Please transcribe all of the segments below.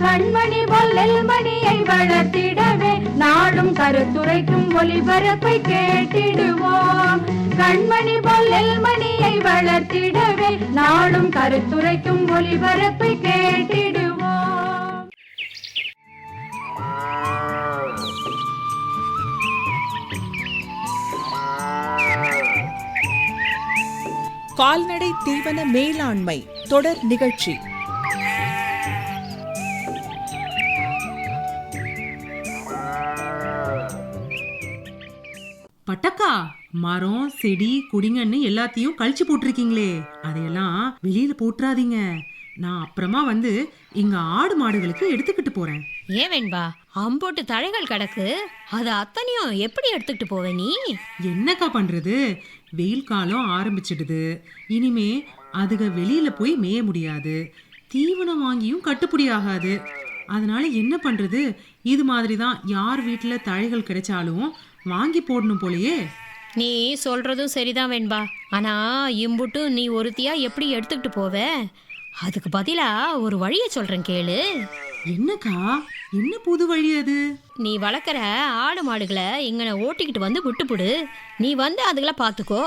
கண்மணி பொல்லில் மணியை வளர்த்திடவே நாடும் கருத்துரைக்கும் ஒளிபரப்பை கேட்டிடுவோம். கண்மணி பொல்லில் மணியை வளர்த்திடவே நாடும் கருத்துரைக்கும் ஒளிபரப்பை கேட்டிடுவோம். கால்நடை தீவன மேலாண்மை தொடர் நிகழ்ச்சி. பட்டக்கா மரம் செடி குடிங்கன்னு எல்லாத்தையும் கழிச்சு போட்டிருக்கீங்களே. அதையெல்லாம் வெளியில போட்டுறாதீங்க. நான் அப்புறமா வந்து இங்க ஆடு மாடுகளுக்கு எடுத்துக்கிட்டு போறேன். ஏன் வேண்பா? அம்போட்டு தழைகள் கிடக்கு. அது அத்தனையும் எப்படி எடுத்துக்கிட்டு போவ நீ? என்னக்கா பண்றது? வெயில் காலம் ஆரம்பிச்சிடுது. இனிமே அதுக வெளியில போய் மேய முடியாது. தீவனம் வாங்கியும் கட்டுப்படி ஆகாது. அதனால என்ன பண்றது? இது மாதிரி தான் யார் வீட்டுல தழைகள் கிடைச்சாலும் வாங்கி போடணும் போலயே. நீ சொல்றதும் சரிதான் வேண்பா. ஆனா இம்புட்டு நீ ஒருத்தியா எப்படி எடுத்துக்கிட்டு போவ? அதுக்கு பதிலா ஒரு வழியை சொல்றேன் கேளு. என்னக்கா? என்ன புது வழி அது? நீ வளர்க்குற ஆடு மாடுகளை இங்கன ஓட்டிக்கிட்டு வந்து விட்டுப்புடு நீ வந்து அதுகளை பார்த்துக்கோ.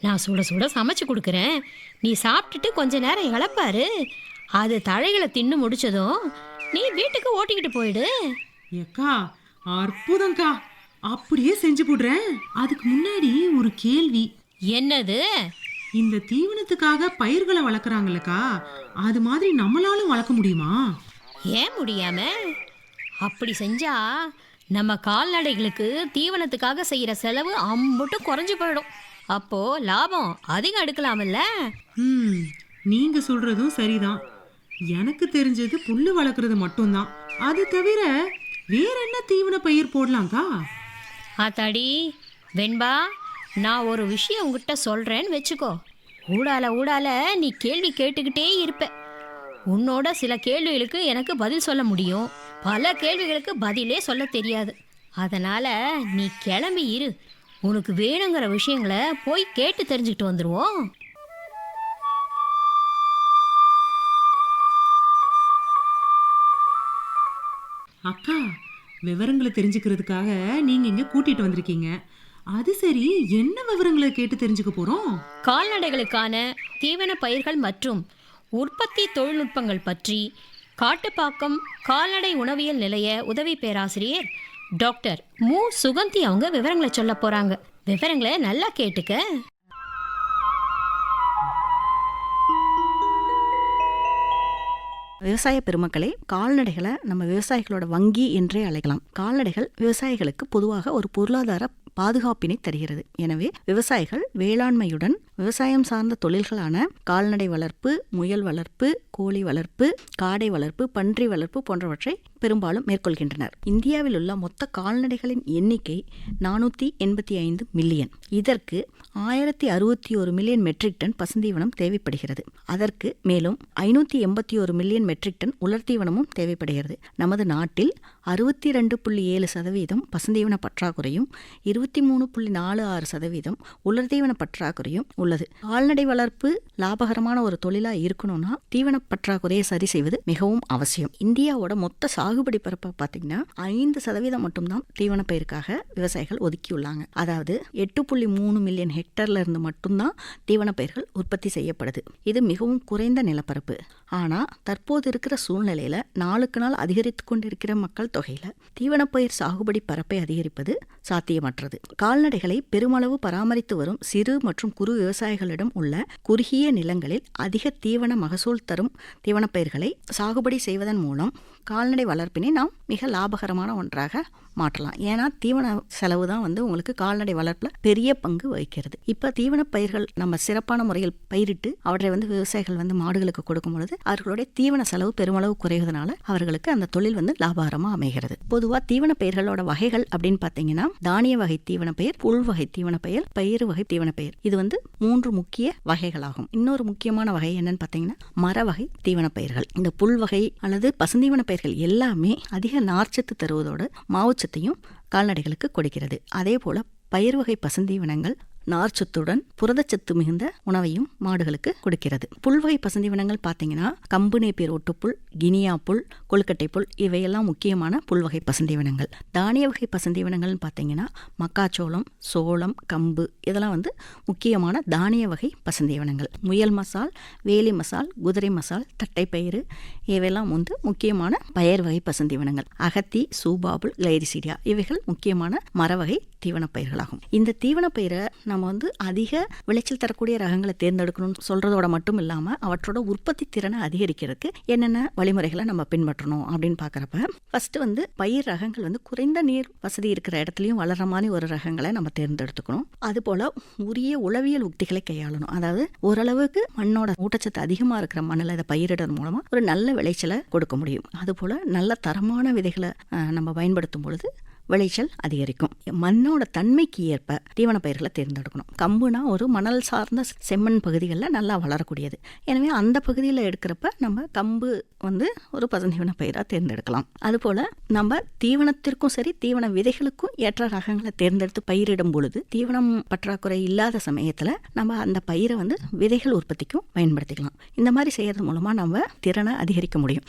நான் சுட சுட சமைச்சு கொடுக்குறேன். நீ சாப்பிட்டுட்டு கொஞ்ச நேரம் இழப்பாரு அது தழைகளை தின்னு முடிச்சதும் நீ வீட்டுக்கு ஓட்டிக்கிட்டு போயிடு. ஏக்கா அற்புதம்க்கா. அப்படியே செஞ்சு போடுறேன். அதுக்கு முன்னாடி ஒரு கேள்வி. என்னது? இந்த தீவனத்துக்காக பயிர்களை வளர்க்குறாங்கல்லக்கா அது மாதிரி நம்மளாலும் வளர்க்க முடியுமா? ஏன் முடியாம? அப்படி செஞ்சா நம்ம கால்நடைகளுக்கு தீவனத்துக்காக செய்யற செலவு அம்புட்டும் குறைஞ்சு போயிடும். அப்போ லாபம் அதிகம் எடுக்கலாம்ல? ம் நீங்க சொல்றதும் சரிதான். எனக்கு தெரிஞ்சது புல்லு வளர்க்குறது மட்டும்தான். அது தவிர வேற என்ன தீவன பயிர் போடலாம்க்கா? ஆத்தாடி வெண்பா நான் ஒரு விஷயம் உங்ககிட்ட சொல்றேன்னு வச்சுக்கோ. ஊடால ஊடால நீ கேள்வி கேட்டுக்கிட்டே இருப்ப. உன்னோட சில கேள்விகளுக்கு எனக்கு பதில் சொல்ல முடியும். பல கேள்விகளுக்கு பதிலே சொல்ல தெரியாது. அதனால நீ கிளம்பி இரு. உனக்கு வேணுங்கிற விஷயங்களை போய் கேட்டு தெரிஞ்சுக்கிட்டு வந்துடுவோம் அக்கா விவரங்களை தெரிஞ்சுக்கிறதுக்காக நீங்க இங்க கூட்டிட்டு வந்திருக்கீங்க. அது சரி என்ன விவரங்களை கேட்டு தெரிஞ்சுக்க போறோம்? கால்நடைகளுக்கான தீவன பயிர்கள் மற்றும் உற்பத்தி தொழில்நுட்பங்கள் பற்றி காட்டுப்பாக்கம் கால்நடை உணவியல் நிலைய உதவி பேராசிரியர் டாக்டர் மு. சுகந்தி அவங்க விவரங்களை சொல்ல போறாங்க. விவரங்களை நல்லா கேட்டுக்க. விவசாய பெருமக்களே கால்நடைகளை நம்ம விவசாயிகளோட வங்கி என்றே அழைக்கலாம். கால்நடைகள் விவசாயிகளுக்கு பொதுவாக ஒரு பொருளாதார பாதுகாப்பினை தருகிறது. எனவே விவசாயிகள் வேளாண்மையுடன் விவசாயம் சார்ந்த தொழில்களான கால்நடை வளர்ப்பு முயல் வளர்ப்பு கோழி வளர்ப்பு காடை வளர்ப்பு பன்றி வளர்ப்பு போன்றவற்றை பெரும்பாலும் மேற்கொள்கின்றனர். இந்தியாவில் உள்ள மொத்த கால்நடைகளின் எண்ணிக்கை நானூற்றி எண்பத்தி ஐந்து மில்லியன். இதற்கு ஆயிரத்தி அறுபத்தி ஒரு மில்லியன் மெட்ரிக் டன் பசுந்தீவனம் தேவைப்படுகிறது. அதற்கு மேலும் ஐநூற்றி எண்பத்தி ஒரு மில்லியன் மெட்ரிக் டன் உலர்த்தீவனமும் தேவைப்படுகிறது. நமது நாட்டில் அறுபத்தி ரெண்டு புள்ளி ஏழு சதவீதம் பசுந்தீவன பற்றாக்குறையும் இருபத்தி மூணு புள்ளி நாலு ஆறு சதவீதம் உலர்தீவன பற்றாக்குறையும் உள்ளது. கால்நடை வளர்ப்பு லாபகரமான ஒரு தொழிலாக இருக்கணும்னா தீவன பற்றாக்குறையை சரி செய்வது மிகவும் அவசியம். இந்தியாவோட மொத்த சாகுபடி பரப்பை பார்த்தீங்கன்னா ஐந்து சதவீதம் மட்டும்தான் தீவன பயிருக்காக விவசாயிகள் ஒதுக்கியுள்ளாங்க. அதாவது எட்டு புள்ளி மூணு மில்லியன் ஹெக்டர்ல இருந்து மட்டும்தான் தீவன பயிர்கள் உற்பத்தி செய்யப்படுது. இது மிகவும் குறைந்த நிலப்பரப்பு. ஆனா தற்போது இருக்கிற சூழ்நிலையில நாளுக்கு நாள் அதிகரித்து கொண்டிருக்கிற மக்கள் தொகையில தீவனப்பயிர் சாகுபடி பரப்பை அதிகரிப்பது சாத்தியமற்றது. கால்நடைகளை பெருமளவு பராமரித்து வரும் சிறு மற்றும் குறு விவசாயிகளிடம் உள்ள குறுகிய நிலங்களில் அதிக தீவன மகசூல் தரும் தீவனப்பயிர்களை சாகுபடி செய்வதன் மூலம் கால்நடை வளர்ப்பினை நாம் மிக லாபகரமான ஒன்றாக மாற்றலாம். ஏன்னா தீவன செலவு தான் வந்து உங்களுக்கு கால்நடை வளர்ப்பில் பெரிய பங்கு வகிக்கிறது. இப்போ தீவன பயிர்கள் நம்ம சிறப்பான முறையில் பயிரிட்டு அவற்றை வந்து விவசாயிகள் வந்து மாடுகளுக்கு கொடுக்கும் பொழுது அவர்களுடைய தீவன செலவு பெருமளவு குறைவதனால அவர்களுக்கு அந்த தொழில் வந்து லாபகரமாக அமைகிறது. பொதுவாக தீவன பயிர்களோட வகைகள் அப்படின்னு பார்த்தீங்கன்னா தானிய வகை தீவன பயிர் புல் வகை தீவன பயிர் பயிறு வகை தீவன பயிர் இது வந்து மூன்று முக்கிய வகைகளாகும். இன்னொரு முக்கியமான வகை என்னன்னு பார்த்தீங்கன்னா மர வகை தீவன பயிர்கள் இந்த புல் வகை அல்லது பசுந்தீவன பயிர்கள் எல்லாமே அதிக நார்ச்சத்து தருவதோடு மாவுச்சத்தையும் கால்நடைகளுக்கு கொடுக்கிறது. அதே போல பயிர் வகை பசுந்தீவனங்கள் நார்ச்சத்துடன் புரதச்சத்து மிகுந்த உணவையும் மாடுகளுக்கு கொடுக்கிறது. புல்வகை பசந்திவனங்கள் பார்த்தீங்கன்னா கம்பு பேர் ஒட்டுப்புல் கினியா புல் கொழுக்கட்டை புல் இவையெல்லாம் முக்கியமான புல்வகை பசந்திவனங்கள் தானிய வகை பசந்திவனங்கள்னு பார்த்தீங்கன்னா மக்காச்சோளம் சோளம் கம்பு இதெல்லாம் வந்து முக்கியமான தானிய வகை பசுந்தீவனங்கள் முயல் மசால் வேலி மசால் குதிரை மசால் தட்டைப்பயிறு இவையெல்லாம் வந்து முக்கியமான பயர் வகை பசுந்தீவனங்கள் அகத்தி சூபாபுல் கிளைரிசீடியா இவைகள் முக்கியமான மரவகை தீவனப் பயிர்களாகும். இந்த தீவனப் பயிரை நம்ம வந்து அதிக விளைச்சல் தரக்கூடிய ரகங்களை தேர்ந்தெடுக்கணும்னு சொல்றதோட மட்டும் இல்லாமல் அவற்றோட உற்பத்தி திறனை அதிகரிக்கிறதுக்கு என்னென்ன வழிமுறைகளை நம்ம பின்பற்றணும் அப்படின்னு பார்க்குறப்ப ஃபர்ஸ்ட் வந்து பயிர் ரகங்கள் வந்து குறைந்த நீர் வசதி இருக்கிற இடத்துலையும் வளர்ற மாதிரி ஒரு ரகங்களை நம்ம தேர்ந்தெடுத்துக்கணும். அதுபோல் உரிய உளவியல் உக்திகளை கையாளணும். அதாவது ஓரளவுக்கு மண்ணோட ஊட்டச்சத்து அதிகமாக இருக்கிற மண்ணில் இதை பயிரிடுறது மூலமாக ஒரு நல்ல விளைச்சலை கொடுக்க முடியும். அதுபோல் நல்ல தரமான விதைகளை நம்ம பயன்படுத்தும் பொழுது விளைச்சல் அதிகரிக்கும். மண்ணோட தன்மைக்கு ஏற்ப தீவன பயிர்களை தேர்ந்தெடுக்கணும். கம்புனா ஒரு மணல் சார்ந்த செம்மண் பகுதிகளில் நல்லா வளரக்கூடியது. எனவே அந்த பகுதியில் எடுக்கிறப்ப நம்ம கம்பு வந்து ஒரு பசுந்தீவன பயிராக தேர்ந்தெடுக்கலாம். அதுபோல் நம்ம தீவனத்திற்கும் சரி தீவன விதைகளுக்கும் ஏற்ற ரகங்களை தேர்ந்தெடுத்து பயிரிடும் பொழுது தீவனம் பற்றாக்குறை இல்லாத சமயத்தில் நம்ம அந்த பயிரை வந்து விதைகள் உற்பத்திக்கும் பயன்படுத்திக்கலாம். இந்த மாதிரி செய்கிறது மூலமாக நம்ம திறனை அதிகரிக்க முடியும்.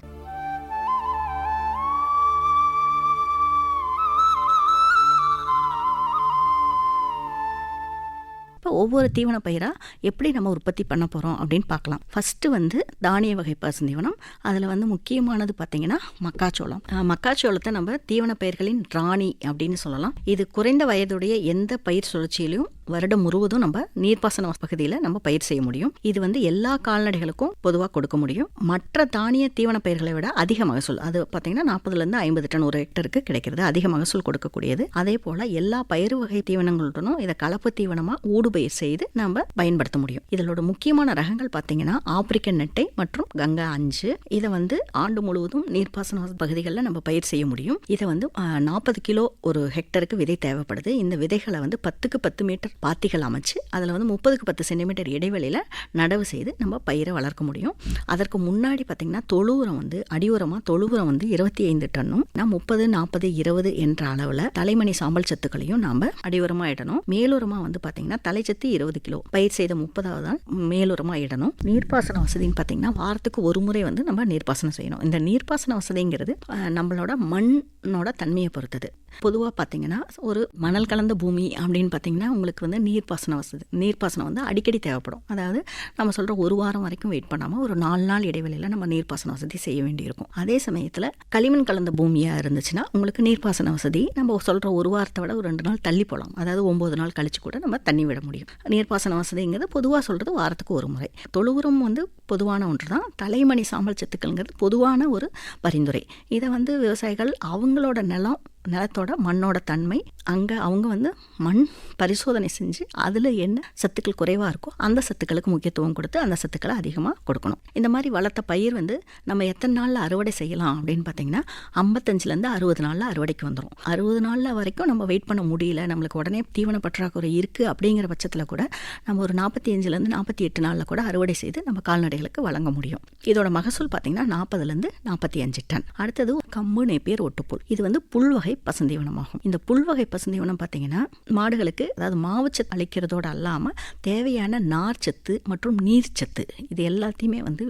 ஒவ்வொரு தீவன பயிராக எப்படி நம்ம உற்பத்தி பண்ண போகிறோம் அப்படின்னு பார்க்கலாம். ஃபஸ்ட்டு வந்து தானிய வகை பசுந்தீவனம் அதில் வந்து முக்கியமானது பார்த்தீங்கன்னா மக்காச்சோளம். மக்காச்சோளத்தை நம்ம தீவன பயிர்களின் ராணி அப்படின்னு சொல்லலாம். இது குறைந்த வயதுடைய எந்த பயிர் சுழற்சியிலையும் வருடம் முழுவதும் நம்ம நீர்ப்பாசன பகுதியில் நம்ம பயிர் செய்ய முடியும். இது வந்து எல்லா கால்நடைகளுக்கும் பொதுவாக கொடுக்க முடியும். மற்ற தானிய தீவன பயிர்களை விட அதிக மகசூல் அது பார்த்தீங்கன்னா நாற்பதுலேருந்து ஐம்பது டன் ஒரு ஹெக்டருக்கு கிடைக்கிறது. அதிக மகசூல் கொடுக்கக்கூடியது. அதே போல் எல்லா பயிர் வகை தீவனங்களுடனும் இதை கலப்பு தீவனமாக ஊடுபயிர் செய்து நம்ம பயன்படுத்த முடியும். இதனோட முக்கியமான ரகங்கள் பார்த்தீங்கன்னா ஆப்பிரிக்கன் நெட்டை மற்றும் கங்கா அஞ்சு. இதை வந்து ஆண்டு முழுவதும் நீர்ப்பாசன பகுதிகளில் நம்ம பயிர் செய்ய முடியும். இதை வந்து நாற்பது கிலோ ஒரு ஹெக்டருக்கு விதை தேவைப்படுது. இந்த விதைகளை வந்து பத்துக்கு பத்து மீட்டர் பாத்திகள் அமைச்சு அதில் வந்து முப்பதுக்கு பத்து சென்டிமீட்டர் இடைவெளியில் நடவு செய்து நம்ம பயிரை வளர்க்க முடியும். அதற்கு முன்னாடி பார்த்திங்கன்னா தொழு உரம் வந்து அடி உரமாக தொழு உரம் வந்து இருபத்தி ஐந்து டன்னும். நான் முப்பது நாற்பது இருபது என்ற அளவில் தலைமணி சாம்பல் சத்துக்களையும் நாம் அடி உரமாக இடணும். மேலுரமாக வந்து பார்த்திங்கன்னா தலைச்சத்து இருபது கிலோ. பயிர் செய்த முப்பதாவது தான் மேலுரமாக இடணும். நீர்ப்பாசன வசதின்னு பார்த்தீங்கன்னா வாரத்துக்கு ஒரு முறை வந்து நம்ம நீர்ப்பாசனம் செய்யணும். இந்த நீர்ப்பாசன வசதிங்கிறது நம்மளோட மண்ணோட தன்மையை பொறுத்தது. பொதுவாக பார்த்திங்கன்னா ஒரு மணல் கலந்த பூமி அப்படின்னு பார்த்தீங்கன்னா உங்களுக்கு வந்து நீர்ப்பாசன வசதி நீர்ப்பாசனம் வந்து அடிக்கடி தேவைப்படும். அதாவது நம்ம சொல்கிற ஒரு வாரம் வரைக்கும் வெயிட் பண்ணாமல் ஒரு நாலு நாள் இடைவெளியில் நம்ம நீர்ப்பாசன வசதி செய்ய வேண்டியிருக்கும். அதே சமயத்தில் களிமண் கலந்த பூமியாக இருந்துச்சுன்னா உங்களுக்கு நீர்ப்பாசன வசதி நம்ம சொல்கிற ஒரு வாரத்தை விட ஒரு ரெண்டு நாள் தள்ளி போகலாம் அதாவது ஒம்பது நாள் கழிச்சு கூட நம்ம தண்ணி விட முடியும். நீர்ப்பாசன வசதிங்கிறது பொதுவாக சொல்கிறது வாரத்துக்கு ஒரு முறை. தொழுவுரம் வந்து பொதுவான ஒன்று தான் தலைமணி சாம்பல் சத்துக்கள்ங்கிறது பொதுவான ஒரு பரிந்துரை. இதை வந்து விவசாயிகள் அவங்களோட நிலம் நிலத்தோட மண்ணோட தன்மை அங்கே அவங்க வந்து மண் பரிசோதனை செஞ்சு அதில் என்ன சத்துக்கள் குறைவாக இருக்கோ அந்த சத்துக்களுக்கு முக்கியத்துவம் கொடுத்து அந்த சத்துக்களை அதிகமாக கொடுக்கணும். இந்த மாதிரி வளர்த்த பயிர் வந்து நம்ம எத்தனை நாளில் அறுவடை செய்யலாம் அப்படின்னு பார்த்தீங்கன்னா ஐம்பத்தஞ்சிலேருந்து அறுபது நாளில் அறுவடைக்கு வந்துடும் அறுபது நாளில் வரைக்கும் நம்ம வெயிட் பண்ண முடியல நம்மளுக்கு உடனே தீவன பற்றாக்குறை இருக்குது அப்படிங்கிற பட்சத்தில் கூட நம்ம ஒரு நாற்பத்தி அஞ்சுலேருந்து நாற்பத்தி எட்டு நாளில் கூட அறுவடை செய்து நம்ம கால்நடைகளுக்கு வழங்க முடியும். இதோட மகசூல் பார்த்தீங்கன்னா நாற்பதுலேருந்து நாற்பத்தி அஞ்சு டன். அடுத்தது கம்பு நேப்பியர் ஒட்டுப்புல். இது வந்து புல் வகை பசுந்தீவனமாகும். இந்த புல் வகை பசுந்தீவனம் பார்த்தீங்கன்னா மாடுகளுக்கு அதாவது மாவுச்சத்து அளிக்கிறதோடு அல்லாமல் தேவையான நார்ச்சத்து மற்றும் நீர்ச்சத்து இது எல்லாத்தையுமே வந்து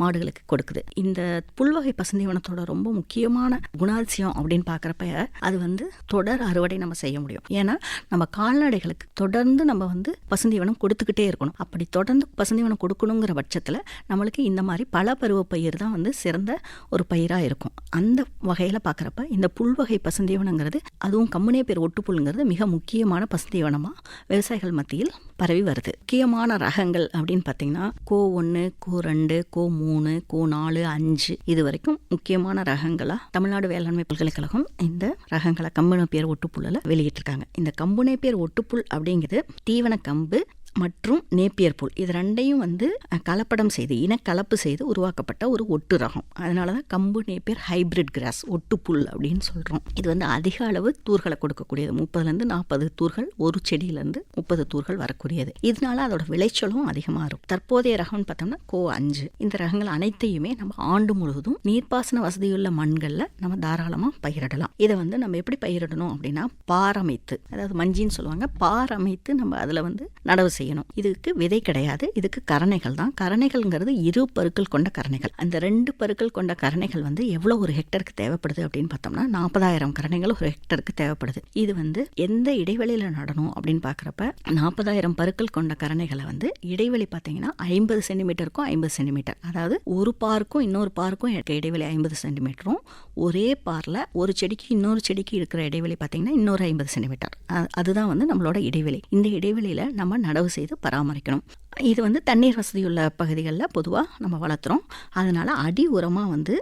மாடுகளுக்கு கொடுக்குது. இந்த புல்வகை பசுந்தீவனத்தோட ரொம்ப முக்கியமான குணாதிசயம் அப்படின்னு பார்க்குறப்ப அது வந்து தொடர் அறுவடை நம்ம செய்ய முடியும். ஏன்னா நம்ம கால்நடைகளுக்கு தொடர்ந்து நம்ம வந்து பசுந்தீவனம் கொடுத்துக்கிட்டே இருக்கணும். அப்படி தொடர்ந்து பசுந்தீவனம் கொடுக்கணுங்கிற பட்சத்தில் நம்மளுக்கு இந்த மாதிரி பல பருவ பயிர் தான் வந்து சிறந்த ஒரு பயிராக இருக்கும். அந்த வகையில் பார்க்குறப்ப இந்த புல்வகை பசு பசுந்தீவனங்கிறது அதுவும் கம்புனே பேர் ஒட்டுப்புல்ங்கிறது மிக முக்கியமான பசுந்தீவனமாக விவசாயிகள் மத்தியில் பரவி வருது. முக்கியமான ரகங்கள் அப்படின்னு பார்த்தீங்கன்னா கோ ஒன்று கோ ரெண்டு கோ மூணு கோ நாலு அஞ்சு இது வரைக்கும் முக்கியமான ரகங்களாக தமிழ்நாடு வேளாண்மை பல்கலைக்கழகம் இந்த ரகங்களை கம்புனை பேர் ஒட்டுப்புல்லில் வெளியிட்டிருக்காங்க. இந்த கம்புனை பேர் ஒட்டுப்புல் அப்படிங்கிறது தீவன கம்பு மற்றும் நேப்பியர் புல். இது ரெண்டையும் வந்து கலப்படம் செய்து இனக்கலப்பு செய்து உருவாக்கப்பட்ட ஒரு ஒட்டு ரகம். அதனால தான் கம்பு நேப்பியர் ஹைபிரிட் கிராஸ் ஒட்டுப்புல் அப்படின்னு சொல்கிறோம் இது வந்து அதிக அளவு தூர்களை கொடுக்கக்கூடியது. முப்பதுலேருந்து நாற்பது தூர்கள் ஒரு செடியிலேருந்து முப்பது தூர்கள் வரக்கூடியது. இதனால அதோட விளைச்சலும் அதிகமாக இருக்கும். தற்போதைய ரகம்னு பார்த்தோம்னா கோ அஞ்சு. இந்த ரகங்கள் அனைத்தையுமே நம்ம ஆண்டு முழுவதும் நீர்ப்பாசன வசதியுள்ள மண்களில் நம்ம தாராளமாக பயிரிடலாம். இதை வந்து நம்ம எப்படி பயிரிடணும் அப்படின்னா பாரமைத்து அதாவது மஞ்சின்னு சொல்லுவாங்க. பாரமைத்து நம்ம அதில் வந்து நடவு செய்யணும். இதுக்கு விதை கிடையாது. இதுக்கு கரணைகள் தான். கரணைகள்ங்கிறது இரு பருக்கள் கொண்ட கரணைகள். அந்த ரெண்டு பருக்கள் கொண்ட கரணைகள் வந்து எவ்வளோ ஒரு ஹெக்டருக்கு தேவைப்படுது அப்படின்னு பார்த்தோம்னா நாற்பதாயிரம் கரணைகள் ஒரு ஹெக்டருக்கு தேவைப்படுது. இது வந்து எந்த இடைவெளியில் நடணும் அப்படின்னு பார்க்குறப்ப நாற்பதாயிரம் பருக்கள் கொண்ட கரணைகளை வந்து இடைவெளி பார்த்தீங்கன்னா ஐம்பது சென்டிமீட்டருக்கும் ஐம்பது சென்டிமீட்டர். அதாவது ஒரு பார்க்கும் இன்னொரு பார்க்கும் இடைவெளி ஐம்பது சென்டிமீட்டரும். ஒரே பாரில் ஒரு செடிக்கு இன்னொரு செடிக்கு இருக்கிற இடைவெளி பார்த்தீங்கன்னா இன்னொரு ஐம்பது சென்டிமீட்டர். அதுதான் வந்து நம்மளோட இடைவெளி. இந்த இடைவெளியில் நம்ம நடவு செய்து பராமரிக்கணும். இது வந்து தண்ணீர் வசதியுள்ள பகுதிகளில் பொதுவாக நம்ம வளர்த்துறோம். அதனால் அடி உரமாக வந்து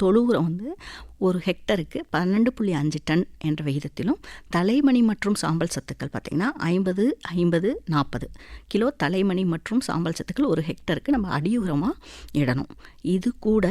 தொழு உரம் வந்து ஒரு ஹெக்டருக்கு பன்னெண்டு புள்ளி அஞ்சு டன் என்ற விகிதத்திலும் தலைமணி மற்றும் சாம்பல் சத்துக்கள் பார்த்திங்கன்னா ஐம்பது ஐம்பது நாற்பது கிலோ தலைமணி மற்றும் சாம்பல் சத்துக்கள் ஒரு ஹெக்டருக்கு நம்ம அடி உரமாக இடணும். இது கூட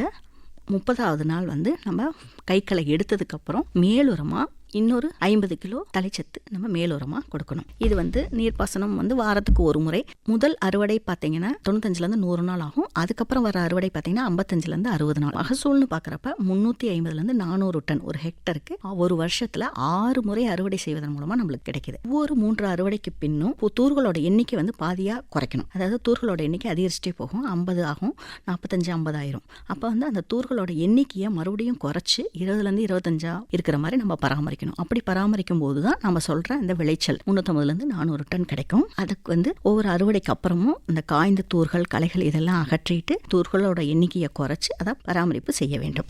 முப்பதாவது நாள் வந்து நம்ம கைக்களை எடுத்ததுக்கப்புறம் மேலுரமாக இன்னொரு ஐம்பது கிலோ தலைச்சத்து நம்ம மேலோரமாக கொடுக்கணும். இது வந்து நீர்ப்பாசனம் வந்து வாரத்துக்கு ஒரு முறை. முதல் அறுவடை பார்த்தீங்கன்னா தொண்ணூத்தஞ்சுலேருந்து நூறு நாள் ஆகும். அதுக்கப்புறம் வர அறுவடை பார்த்தீங்கன்னா ஐம்பத்தஞ்சுலேருந்து அறுபது நாள். மகசூல்னு பார்க்குறப்ப முந்நூற்றி ஐம்பதுலேருந்து நானூறு டன் ஒரு ஹெக்டருக்கு ஒரு வருஷத்தில் ஆறு முறை அறுவடை செய்வதன் மூலமாக நம்மளுக்கு கிடைக்குது. ஒவ்வொரு மூன்று அறுவடைக்கு பின்னும் இப்போ தூர்களோட எண்ணிக்கை வந்து பாதியாக குறைக்கணும். அதாவது தூர்களோட எண்ணிக்கை அதிகரிச்சுட்டே போகும். ஐம்பது ஆகும் நாற்பத்தஞ்சு ஐம்பதாயிரம். அப்போ வந்து அந்த தூர்களோட எண்ணிக்கையை மறுபடியும் குறைச்சி இருபதுலேருந்து இருபத்தஞ்சா இருக்கிற மாதிரி நம்ம பராமரிக்கணும். அப்படி பராமரிக்கும் போது தான் நம்ம சொல்கிற இந்த விளைச்சல். முந்நூற்றம்பதுலேருந்து நானூறு டன் கிடைக்கும். அதுக்கு வந்து ஒவ்வொரு அறுவடைக்கு அப்புறமும் இந்த காய்ந்த தூர்கள் களைகள் இதெல்லாம் அகற்றிட்டு தூர்களோட எண்ணிக்கையை குறைச்சி அதை பராமரிப்பு செய்ய வேண்டும்.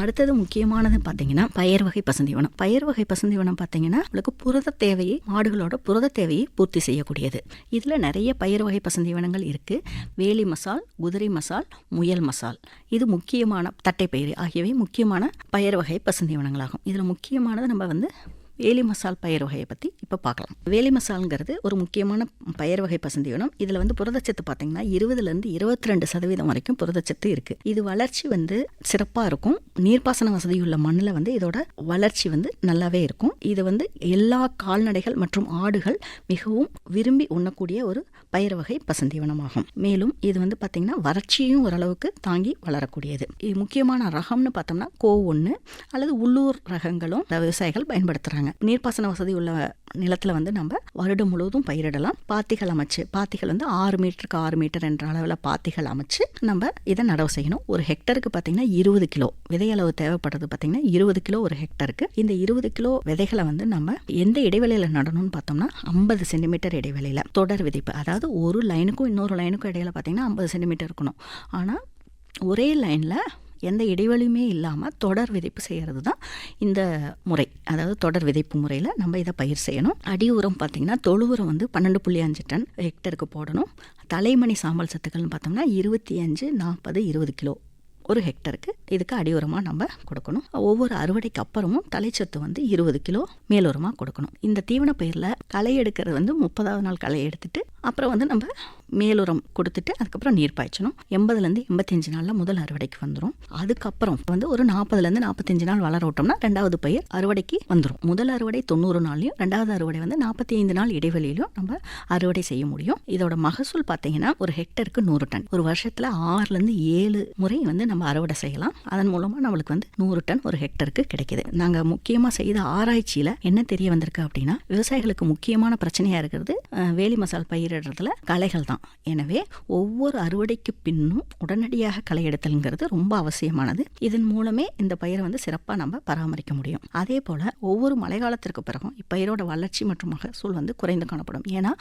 அடுத்தது முக்கியமானது பார்த்தீங்கன்னா பயிர் வகை பசுந்தீவனம் பயிர் வகை பசுந்தீவனம் பார்த்தீங்கன்னா உங்களுக்கு புரத தேவையை மாடுகளோட புரத தேவையை பூர்த்தி செய்யக்கூடியது. இதில் நிறைய பயிர் வகை பசுந்தீவனங்கள் இருக்குது வேலி மசால் குதிரை மசால் முயல் மசால். இது முக்கியமான தட்டைப்பயிறு ஆகியவை முக்கியமான பயிர் வகை பசுந்தீவனங்களாகும் இதில் முக்கியமானது நம்ம வந்து வேலி மசால் பயிர் வகையை பற்றி இப்போ பார்க்கலாம். வேலி மசாலுங்கிறது ஒரு முக்கியமான பயிர் வகை பசுந்தீவனம் இதில் வந்து புரதச்சத்து பார்த்தீங்கன்னா இருபதுலேருந்து இருபத்தி ரெண்டு சதவீதம் வரைக்கும் புரதச்சத்து இருக்குது இது வளர்ச்சி வந்து சிறப்பாக இருக்கும். நீர்ப்பாசன வசதியுள்ள மண்ணில் வந்து இதோட வளர்ச்சி வந்து நல்லாவே இருக்கும். இது வந்து எல்லா கால்நடைகள் மற்றும் ஆடுகள் மிகவும் விரும்பி உண்ணக்கூடிய ஒரு பயிர் வகை பசுந்தீவனமாகும் மேலும் இது வந்து பார்த்திங்கன்னா வறட்சியும் ஓரளவுக்கு தாங்கி வளரக்கூடியது. இது முக்கியமான ரகம்னு பார்த்தோம்னா கோ ஒன்று அல்லது உள்ளூர் ரகங்களும் விவசாயிகள் பயன்படுத்துகிறாங்க நீர்ப்பாசன வசதி உள்ள நிலத்தில் வந்து நம்ம வருடம் முழுவதும் பயிரிடலாம். பாத்திகள் அமைச்சு பாத்திகள் வந்து ஆறு மீட்டருக்கு ஆறு மீட்டர் என்ற அளவில் பாத்திகள் அமைச்சு நம்ம இதை நடவு செய்யணும். ஒரு ஹெக்டருக்கு பார்த்தீங்கன்னா இருபது கிலோ. விதையளவு தேவைப்படுறது பார்த்தீங்கன்னா இருபது கிலோ ஒரு ஹெக்டருக்கு. இந்த இருபது கிலோ விதைகளை வந்து நம்ம எந்த இடைவெளியில் நடணும்னு பார்த்தோம்னா ஐம்பது சென்டிமீட்டர் இடைவெளியில் தொடர் விதைப்பு. அதாவது ஒரு லைனுக்கும் இன்னொரு லைனுக்கும் இடையில பார்த்தீங்கன்னா ஐம்பது சென்டிமீட்டர் இருக்கணும். ஆனால் ஒரே லைனில் எந்த இடைவெளியுமே இல்லாமல் தொடர் விதைப்பு செய்கிறது தான் இந்த முறை. அதாவது தொடர் விதைப்பு முறையில் நம்ம இதை பயிர் செய்யணும். அடி உரம் பார்த்திங்கன்னா தொழு உரம் வந்து பன்னெண்டு புள்ளி அஞ்சு டன் ஹெக்டருக்கு போடணும். தலைமணி சாம்பல் சத்துக்கள்னு பார்த்தோம்னா இருபத்தி அஞ்சு நாற்பது இருபது கிலோ ஒரு ஹெக்டருக்கு இதுக்கு அடி உரமாக நம்ம கொடுக்கணும். ஒவ்வொரு அறுவடைக்கு அப்புறமும் தலைச்சத்து வந்து இருபது கிலோ மேலுரமாக கொடுக்கணும். இந்த தீவன பயிரில் களை எடுக்கிறது வந்து முப்பதாவது நாள் களை எடுத்துட்டு அப்புறம் வந்து நம்ம மேலுரம் கொடுத்துட்டு அதுக்கப்புறம் நீர் பாய்ச்சணும். எண்பதுலேருந்து எண்பத்தஞ்சு நாளில் முதல் அறுவடைக்கு வந்துடும் அதுக்கப்புறம் வந்து ஒரு நாற்பதுலேருந்து நாற்பத்தஞ்சு நாள் வளர விட்டோம்னா ரெண்டாவது பயிர் அறுவடைக்கு வந்துடும் முதல் அறுவடை தொண்ணூறு நாள்லையும் ரெண்டாவது அறுவடை வந்து நாற்பத்தி ஐந்து நாள் இடைவெளியிலும் நம்ம அறுவடை செய்ய முடியும். இதோட மகசூல் பார்த்தீங்கன்னா ஒரு ஹெக்டருக்கு நூறு டன். ஒரு வருஷத்தில் ஆறுலேருந்து ஏழு முறை வந்து நம்ம அறுவடை செய்யலாம். அதன் மூலமாக நம்மளுக்கு வந்து நூறு டன் ஒரு ஹெக்டருக்கு கிடைக்குது. நாங்கள் முக்கியமாக செய்த ஆராய்ச்சியில் என்ன தெரிய வந்திருக்கு அப்படின்னா விவசாயிகளுக்கு முக்கியமான பிரச்சனையாக இருக்கிறது வேலி மசால் பயிரிடுறதுல களைகள் தான். எனவே ஒவ்வொரு அறுவடைக்கு பின்னும் உடனடியாக களை எடுத்தல்ங்கிறது ரொம்ப அவசியமானது. இதன் மூலமே இந்த பயிரை வந்து சிறப்பாக நம்ம பராமரிக்க முடியும். அதே போல் ஒவ்வொரு மழைக்காலத்திற்கு பிறகும் இப்பயிரோட வளர்ச்சி மற்றும் மகசூல் வந்து குறைந்து காணப்படும். ஏன்னா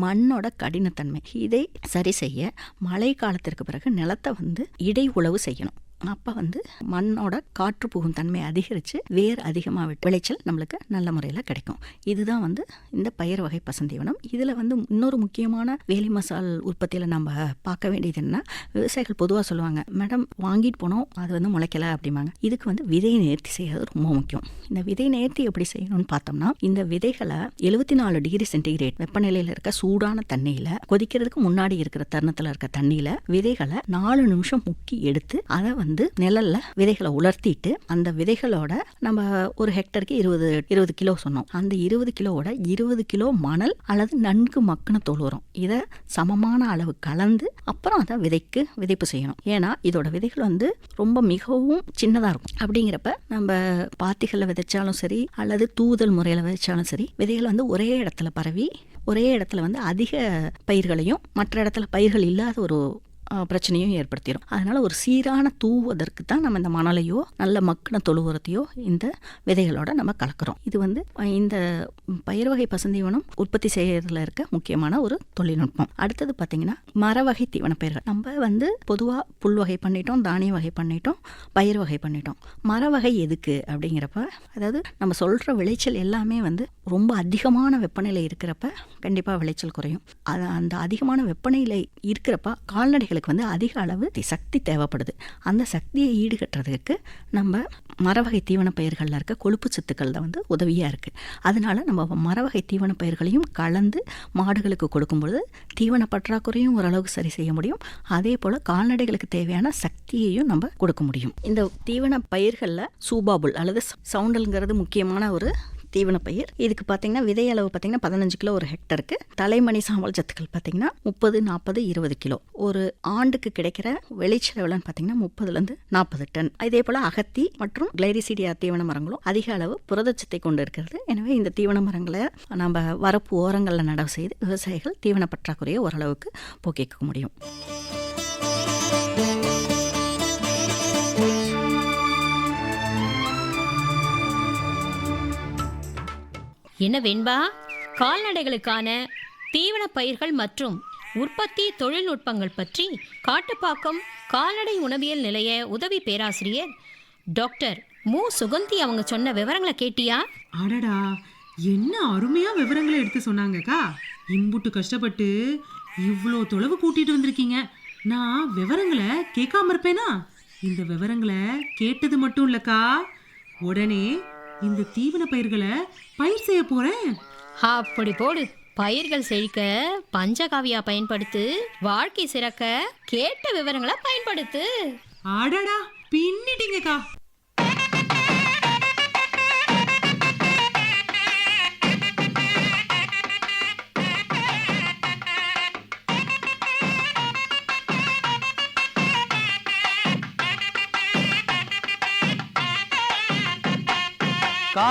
மண்ணோட கடினத்தன்மை. இதை சரி செய்ய மழை காலத்திற்கு பிறகு நிலத்தை வந்து இடை உழவு செய்யணும். அப்போ வந்து மண்ணோட காற்று புகும் தன்மை அதிகரித்து வேர் அதிகமாக விட்டு விளைச்சல் நம்மளுக்கு நல்ல முறையில் கிடைக்கும். இதுதான் வந்து இந்த பயிர் வகை பசந்தீவனம். இதில் வந்து இன்னொரு முக்கியமான வேலி மசால் உற்பத்தியில் நம்ம பார்க்க வேண்டியது என்ன விவசாயிகள் பொதுவாக சொல்லுவாங்க மேடம் வாங்கிட்டு போனோம் அது வந்து முளைக்கலை அப்படிம்பாங்க. இதுக்கு வந்து விதை நேர்த்தி செய்கிறது ரொம்ப முக்கியம். இந்த விதை நேர்த்தி எப்படி செய்யணும்னு பார்த்தோம்னா இந்த விதைகளை எழுபத்தி நாலு டிகிரி சென்டிகிரேட் வெப்பநிலையில் இருக்க சூடான தண்ணியில் கொதிக்கிறதுக்கு முன்னாடி இருக்கிற தருணத்தில் இருக்க தண்ணியில் விதைகளை நாலு நிமிஷம் முக்கி எடுத்து அதை வந்து வந்து நிழல்ல விதைகளை உலர்த்திட்டு அந்த விதைகளோட நம்ம ஒரு ஹெக்டருக்கு இருபது இருபது கிலோ சொன்னோம். அந்த இருபது கிலோவோட இருபது கிலோ மணல் அல்லது நன்கு மக்கின தோல் உரம் இதை சமமான அளவு கலந்து அப்புறம் அதை விதைக்கு விதைப்பு செய்யணும். ஏன்னா இதோட விதைகள் வந்து ரொம்ப மிகவும் சின்னதாக இருக்கும். அப்படிங்கிறப்ப நம்ம பாத்திகளில் விதைச்சாலும் சரி அல்லது தூதல் முறையில் விதைச்சாலும் சரி விதைகள் வந்து ஒரே இடத்துல பரவி ஒரே இடத்துல வந்து அதிக பயிர்களையும் மற்ற இடத்துல பயிர்கள் இல்லாத ஒரு பிரச்சனையும் ஏற்படுத்திடும் அதனால் ஒரு சீரான தூவதற்கு தான் நம்ம இந்த மணலையோ நல்ல மக்கின தொழுவுரத்தையோ இந்த விதைகளோட நம்ம கலக்கிறோம். இது வந்து இந்த பயிர் வகை பசுந்தீவனம் உற்பத்தி செய்யறதுல இருக்க முக்கியமான ஒரு தொழில்நுட்பம். அடுத்தது பார்த்தீங்கன்னா மர வகை தீவன பயிர்கள். நம்ம வந்து பொதுவாக புல் வகை பண்ணிட்டோம் தானிய வகை பண்ணிட்டோம் பயிர் வகை பண்ணிட்டோம். மர வகை எதுக்கு அப்படிங்கிறப்ப அதாவது நம்ம சொல்கிற விளைச்சல் எல்லாமே வந்து ரொம்ப அதிகமான வெப்பநிலை இருக்கிறப்ப கண்டிப்பாக விளைச்சல் குறையும். அது அந்த அதிகமான வெப்பநிலை இருக்கிறப்ப கால்நடைகளுக்கு வந்து அதிக அளவு சக்தி தேவைப்படுது. அந்த சக்தியை ஈடுகட்டுறதுக்கு நம்ம மரவகை தீவன பயிர்களில் இருக்க கொழுப்பு சத்துக்கள் தான் வந்து உதவியாக இருக்குது அதனால் நம்ம மரவகை தீவன பயிர்களையும் கலந்து மாடுகளுக்கு கொடுக்கும்பொழுது தீவன பற்றாக்குறையும் ஓரளவுக்கு சரி செய்ய முடியும். அதே போல் கால்நடைகளுக்கு தேவையான சக்தியையும் நம்ம கொடுக்க முடியும். இந்த தீவன பயிர்களில் சூபாபுல் அல்லது சவுண்டல்ங்கிறது முக்கியமான ஒரு தீவன பயிர். இதுக்கு பார்த்தீங்கன்னா விதை அளவு பார்த்தீங்கன்னா பதினஞ்சு கிலோ ஒரு ஹெக்டருக்கு தலைமணி சாம்பல் சத்துக்கள் பார்த்தீங்கன்னா முப்பது நாற்பது இருபது கிலோ. ஒரு ஆண்டுக்கு கிடைக்கிற வெளிச்செலவுலன்னு பார்த்தீங்கன்னா முப்பதுலேருந்து நாற்பது டன். இதே போல் அகத்தி மற்றும் கிளைரிசீடியா தீவன மரங்களும் அதிக அளவு புரதச்சத்தை கொண்டு இருக்கிறது. எனவே இந்த தீவன மரங்களை நம்ம வரப்பு ஓரங்களில் நடவு செய்து விவசாயிகள் தீவன பற்றாக்குறையை ஓரளவுக்கு போக்கிக்க முடியும். என்ன வெண்பா? கால்நடைகளுக்கான தீவன பயிர்கள் மற்றும் உற்பத்தி தொழில்நுட்பங்கள் பற்றி காட்டுப்பாக்கம் கால்நடை உணவியல் நிலைய உதவி பேராசிரியர் டாக்டர் மு. சுகந்தி அவங்க சொன்ன விவரங்களை கேட்டியா? அடடா என்ன அருமையா விவரங்களை எடுத்து சொன்னாங்கக்கா. இம்புட்டு கஷ்டப்பட்டு இவ்வளோ தொலைவு கூட்டிட்டு வந்திருக்கீங்க. நான் விவரங்களை கேட்காம இருப்பேனா? இந்த விவரங்களை கேட்டது மட்டும் இல்லக்கா. உடனே இந்த தீவன பயிர்களை பயிர் செய்ய போறேன். அப்படி போடு. பயிர்கள் செழிக்க பஞ்சகாவியா பயன்படுத்து வாழ்க்கை சிறக்க கேட்ட விவரங்களை பயன்படுத்து. அடடா பின்னிட்டீங்கக்கா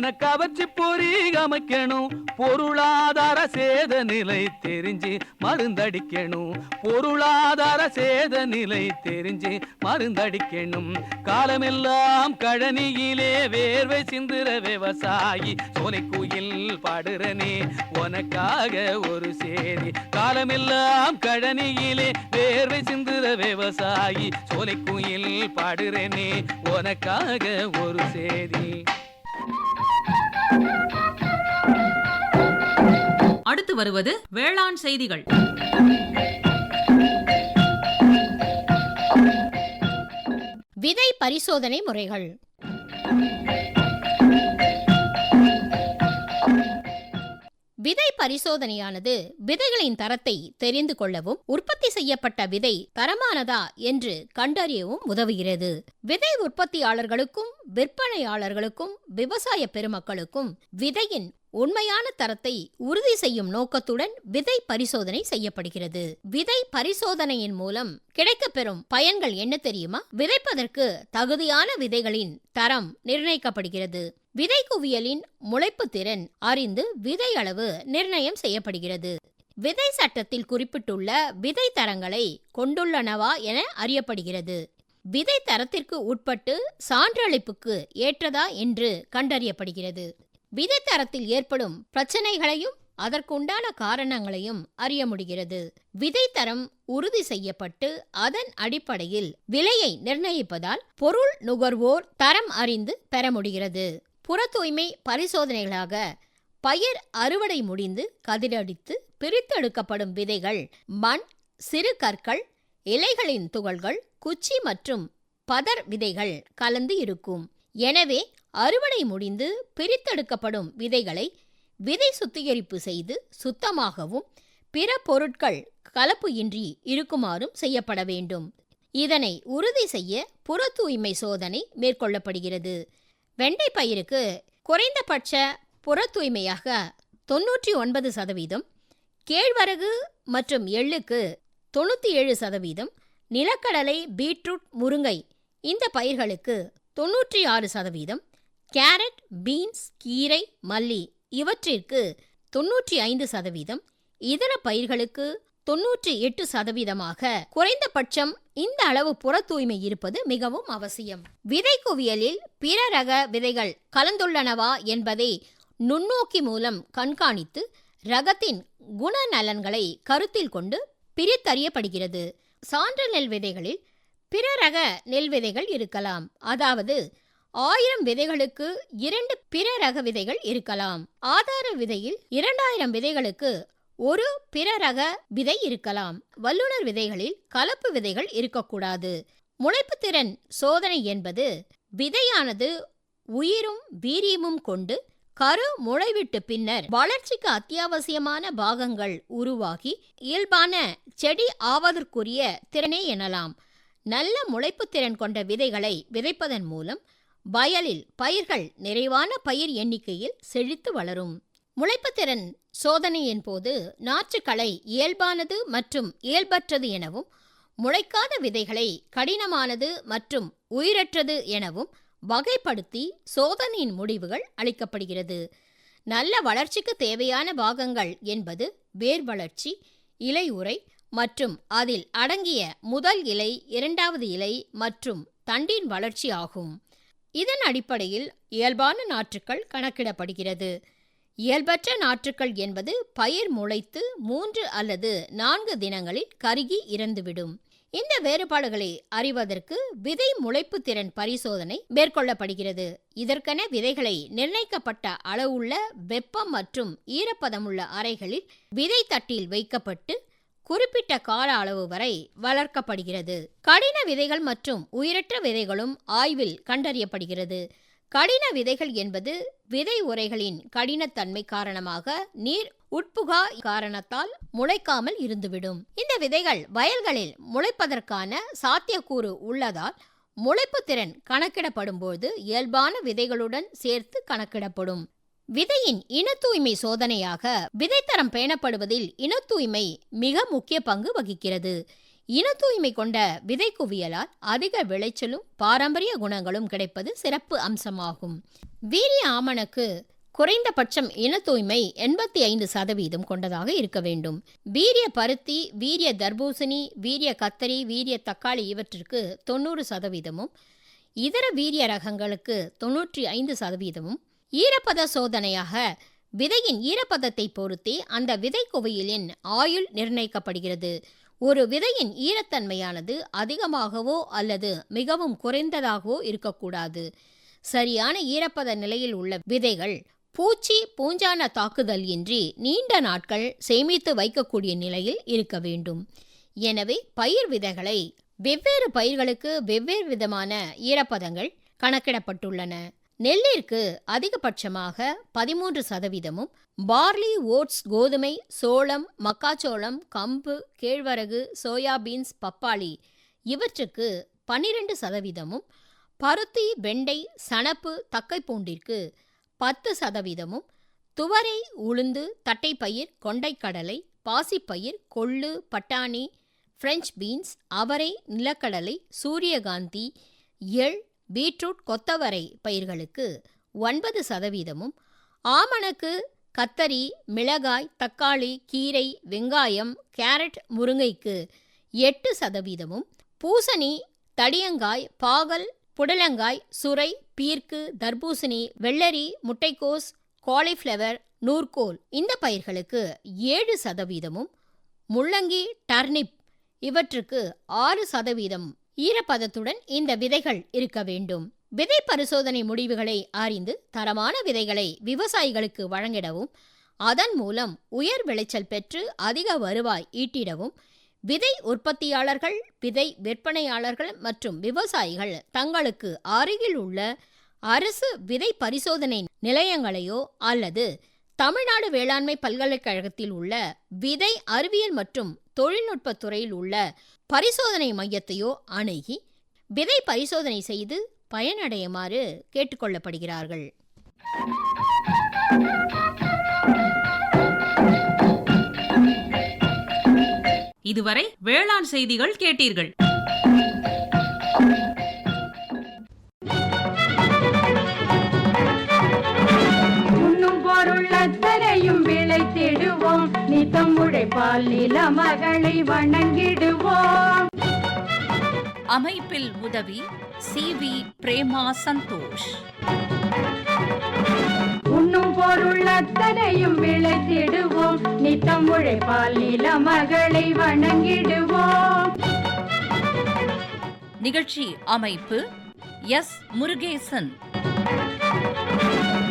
கவர்ச்சி பொறி அமைக்கணும். பொருளாதார சேத நிலை தெரிஞ்சு மருந்தடிக்கணும். பொருளாதார சேத நிலை தெரிஞ்சு மருந்தடிக்கணும். காலமெல்லாம் கழனியிலே வேர்வை சிந்துற விவசாயி சோலை குயில் பாடுறனே உனக்காக ஒரு சேதி. காலமெல்லாம் கழனியிலே வேர்வை சிந்துற விவசாயி சோலை குயில் பாடுறனே உனக்காக ஒரு சேதி. அடுத்து வருவது வேளாண் செய்திகள். விதை பரிசோதனை முறைகள். விதை பரிசோதனையானது விதைகளின் தரத்தை தெரிந்து கொள்ளவும் உற்பத்தி செய்யப்பட்ட விதை தரமானதா என்று கண்டறியவும் உதவுகிறது. விதை உற்பத்தியாளர்களுக்கும் விற்பனையாளர்களுக்கும் விவசாய பெருமக்களுக்கும் விதையின் உண்மையான தரத்தை உறுதி செய்யும் நோக்கத்துடன் விதை பரிசோதனை செய்யப்படுகிறது. விதை பரிசோதனையின் மூலம் கிடைக்கப்பெறும் பயன்கள் என்ன தெரியுமா? விதைப்பதற்கு தகுதியான விதைகளின் தரம் நிர்ணயிக்கப்படுகிறது. விதை குவியலின் முளைப்பு திறன் அறிந்து விதை அளவு நிர்ணயம் செய்யப்படுகிறது. விதை சட்டத்தில் குறிப்பிட்டுள்ள விதை தரங்களை கொண்டுள்ளனவா என அறியப்படுகிறது. விதை தரத்திற்கு உட்பட்டு சான்றளிப்புக்கு ஏற்றதா என்று கண்டறியப்படுகிறது. விதைத்தரத்தில் ஏற்படும் பிரச்சனைகளையும் அதற்குண்டான காரணங்களையும் அறிய முடிகிறது. விதைத்தரம் உறுதி செய்யப்பட்டு அதன் அடிப்படையில் விலையை நிர்ணயிப்பதால் பொருள் நுகர்வோர் தரம் அறிந்து பெற முடிகிறது. புற தூய்மை பரிசோதனைகளாக பயிர் அறுவடை முடிந்து கதிரடித்து பிரித்தெடுக்கப்படும் விதைகள் மண் சிறு கற்கள் இலைகளின் துகள்கள் குச்சி மற்றும் பதர் விதைகள் கலந்து இருக்கும். எனவே அறுவடை முடிந்து பிரித்தெடுக்கப்படும் விதைகளை விதை சுத்திகரிப்பு செய்து சுத்தமாகவும் பிற பொருட்கள் கலப்பு இன்றி இருக்குமாறும் செய்யப்பட வேண்டும். இதனை உறுதி செய்ய புற தூய்மை சோதனை மேற்கொள்ளப்படுகிறது. வெண்டை பயிருக்கு குறைந்தபட்ச புற தூய்மையாக தொன்னூற்றி ஒன்பது சதவீதம் கேழ்வரகு மற்றும் எள்ளுக்கு தொண்ணூற்றி ஏழு சதவீதம் நிலக்கடலை பீட்ரூட் முருங்கை இந்த பயிர்களுக்கு தொன்னூற்றி ஆறு சதவீதம் கேரட் பீன்ஸ் கீரை மல்லி இவற்றிற்கு தொன்னூற்றி ஐந்து சதவீதம் இதர பயிர்களுக்கு தொன்னூற்றி எட்டு சதவீதமாக குறைந்தபட்சம் இந்த அளவு புற தூய்மை இருப்பது மிகவும் அவசியம். விதை குவியலில் பிற ரக விதைகள் கலந்துள்ளனவா என்பதை நுண்ணோக்கி மூலம் கண்காணித்து ரகத்தின் குணநலன்களை கருத்தில் கொண்டு பிரித்தறியப்படுகிறது. சான்ற நெல் விதைகளில் பிற ரக நெல் விதைகள் இருக்கலாம். அதாவது ஆயிரம் விதைகளுக்கு இரண்டு பிற ரக விதைகள் இருக்கலாம். ஆதார விதையில் இரண்டாயிரம் விதைகளுக்கு ஒரு பிற ரக விதை இருக்கலாம். வல்லுனர் விதைகளில் கலப்பு விதைகள் இருக்கக்கூடாது. முளைப்புத்திறன் சோதனை என்பது விதையானது உயிரும் வீரியமும் கொண்டு கரு முளைவிட்டு பின்னர் வளர்ச்சிக்கு அத்தியாவசியமான பாகங்கள் உருவாகி இயல்பான செடி ஆவதற்குரிய திறனே எனலாம். நல்ல முளைப்பு திறன் கொண்ட விதைகளை விதைப்பதன் மூலம் வயலில் பயிர்கள் நிறைவான பயிர் எண்ணிக்கையில் செழித்து வளரும். முளைப்புத்திறன் சோதனையின் போது நாற்றுக்களை இயல்பானது மற்றும் இயல்பற்றது எனவும் முளைக்காத விதைகளை கடினமானது மற்றும் உயிரற்றது எனவும் வகைப்படுத்தி சோதனையின் முடிவுகள் அளிக்கப்படுகிறது. நல்ல வளர்ச்சிக்கு தேவையான பாகங்கள் என்பது வேர் வளர்ச்சி இலை உரை மற்றும் அதில் அடங்கிய முதல் இலை இரண்டாவது இலை மற்றும் தண்டின் வளர்ச்சி ஆகும். இதன் அடிப்படையில் இயல்பான நாற்றுக்கள் கணக்கிடப்படுகிறது. இயல்பற்ற நாற்றுக்கள் என்பது பயிர் முளைத்து மூன்று அல்லது நான்கு தினங்களில் கருகி இறந்துவிடும். இந்த வேறுபாடுகளை அறிவதற்கு விதை முளைப்பு திறன் பரிசோதனை மேற்கொள்ளப்படுகிறது. இதற்கென விதைகளை நிர்ணயிக்கப்பட்ட அளவுள்ள வெப்பம் மற்றும் ஈரப்பதமுள்ள அறைகளில் விதை தட்டில் வைக்கப்பட்டு குறிப்பிட்ட கால அளவு வரை வளர்க்கப்படுகிறது. கடின விதைகள் மற்றும் உயிரற்ற விதைகளும் ஆய்வில் கண்டறியப்படுகிறது. கடின விதைகள் என்பது விதை உரைகளின் கடினத்தன்மை காரணமாக நீர் உட்புகா காரணத்தால் முளைக்காமல் இருந்துவிடும். இந்த விதைகள் வயல்களில் முளைப்பதற்கான சாத்தியக்கூறு உள்ளதால் முளைப்பு திறன் கணக்கிடப்படும்போது இயல்பான விதைகளுடன் சேர்த்து கணக்கிடப்படும். விதையின் இன தூய்மை சோதனையாக விதைத்தரம் பேணப்படுவதில் இன தூய்மை மிக முக்கிய பங்கு வகிக்கிறது. இன தூய்மை கொண்ட விதை குவியலால் அதிக விளைச்சலும் பாரம்பரிய குணங்களும் கிடைப்பது சிறப்பு அம்சமாகும். வீரிய ஆமணக்கு குறைந்தபட்சம் இன தூய்மை எண்பத்தி ஐந்து சதவீதம் கொண்டதாக இருக்க வேண்டும். வீரிய பருத்தி வீரிய தர்பூசணி வீரிய கத்தரி வீரிய தக்காளி இவற்றிற்கு தொண்ணூறு சதவீதமும் இதர வீரிய ரகங்களுக்கு தொன்னூற்றி ஐந்து சதவீதமும் ஈரப்பத சோதனையாக விதையின் ஈரப்பதத்தை பொருத்தி அந்த விதை குவியலின் ஆயுள் நிர்ணயிக்கப்படுகிறது. ஒரு விதையின் ஈரத்தன்மையானது அதிகமாகவோ அல்லது மிகவும் குறைந்ததாகவோ இருக்கக்கூடாது. சரியான ஈரப்பத நிலையில் உள்ள விதைகள் பூச்சி பூஞ்சான தாக்குதல் இன்றி நீண்ட நாட்கள் சேமித்து வைக்கக்கூடிய நிலையில் இருக்க வேண்டும். எனவே பயிர் விதைகளை வெவ்வேறு பயிர்களுக்கு வெவ்வேறு விதமான ஈரப்பதங்கள் கணக்கிடப்பட்டுள்ளன. நெல்லிற்கு அதிகபட்சமாக பதிமூன்று சதவீதமும் பார்லி ஓட்ஸ் கோதுமை சோளம் மக்காச்சோளம் கம்பு கேழ்வரகு சோயாபீன்ஸ் பப்பாளி இவற்றுக்கு பன்னிரண்டு சதவீதமும் பருத்தி வெண்டை சணப்பு தக்கைப்பூண்டிற்கு பத்து சதவீதமும் துவரை உளுந்து தட்டைப்பயிர் கொண்டைக்கடலை பாசிப்பயிர் கொள்ளு பட்டாணி பிரெஞ்ச் பீன்ஸ் அவரை நிலக்கடலை சூரியகாந்தி எள் பீட்ரூட் கொத்தவரை பயிர்களுக்கு ஒன்பது சதவீதமும் ஆமணக்கு கத்தரி மிளகாய் தக்காளி கீரை வெங்காயம் கேரட் முருங்கைக்கு எட்டு சதவீதமும் பூசணி தடியங்காய் பாகல் புடலங்காய் சுரை பீர்க்கு தர்பூசணி வெள்ளரி முட்டைக்கோஸ் காலிஃப்ளவர் நூர்கோல் இந்த பயிர்களுக்கு ஏழு சதவீதமும் முள்ளங்கி டர்னிப் இவற்றுக்கு ஆறு சதவீதம் ஈரப்பதத்துடன் இந்த விதைகள் இருக்க வேண்டும். விதை பரிசோதனை முடிவுகளை அறிந்து தரமான விதைகளை விவசாயிகளுக்கு வழங்கிடவும் அதன் மூலம் உயர் விளைச்சல் பெற்று அதிக வருவாய் ஈட்டிடவும் விதை உற்பத்தியாளர்கள் விதை விற்பனையாளர்கள் மற்றும் விவசாயிகள் தங்களுக்கு அருகில் உள்ள அரசு விதை பரிசோதனை நிலையங்களையோ அல்லது தமிழ்நாடு வேளாண்மை பல்கலைக்கழகத்தில் உள்ள விதை அறிவியல் மற்றும் தொழில்நுட்பத் துறையில் உள்ள பரிசோதனை மையத்தையோ அணுகி விதை பரிசோதனை செய்து பயனடையுமாறு கேட்டுக்கொள்ளப்படுகிறார்கள். இதுவரை வேளாண் செய்திகள் கேட்டீர்கள். நித்தம் உழைப்பால் நில மகளை வணங்கிடுவோம். அமைப்பில் உதவி சி வி பிரேமா சந்தோஷ். உண்ணும் பொருள் அத்தனையும் விளைத்திடுவோம். நித்தம் உழைப்பால் நில மகளை வணங்கிடுவோம். நிகழ்ச்சி அமைப்பு எஸ் முருகேசன்.